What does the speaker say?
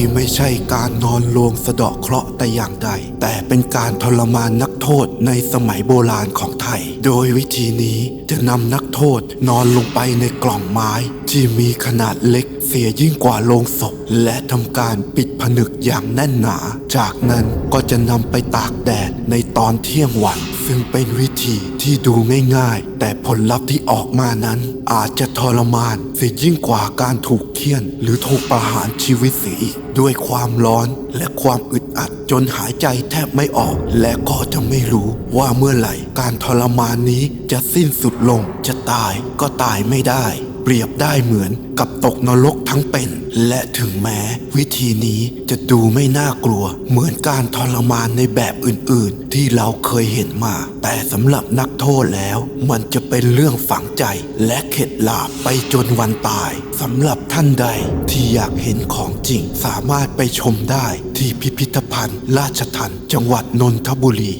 นี่ไม่ใช่การนอนลงสะเดาะเคราะห์แต่อย่างใด แต่เป็นการทรมานนักโทษในสมัยโบราณของไทย โดยวิธีนี้จะนำนักโทษนอนลงไปในกล่องไม้ ที่มีขนาดเล็กเสียยิ่งกว่าโลงศพ และทำการปิดผนึกอย่างแน่นหนา จากนั้นก็จะนำไปตากแดดในตอนเที่ยงวัน ซึ่งเป็นวิธีที่ดูง่ายๆ แต่ผลลัพธ์ที่ออกมานั้น อาจจะทรมานเสียยิ่งกว่าการถูกเคี่ยน หรือถูกประหารชีวิตเสียอีก ด้วยความร้อนและความอึดอัดจนหายใจแทบไม่ออก และก็จะไม่รู้ว่าเมื่อไหร่ การทรมานนี้จะสิ้นสุดลงจะตายก็ตายไม่ได้ ปรียบได้เหมือนกับตกนรกทั้งเป็น และถึงแม้ วิธีนี้จะดูไม่น่ากลัว เหมือนการทรมานในแบบอื่นๆ ที่เราเคยเห็นมา แต่สำหรับนักโทษแล้ว มันจะเป็นเรื่องฝังใจ และเข็ดหลาบไปจนวันตายสำหรับท่านใดที่อยากเห็นของจริงสามารถไปชมได้ที่พิพิธภัณฑ์ ราชทัณฑ์จังหวัดนนทบุรี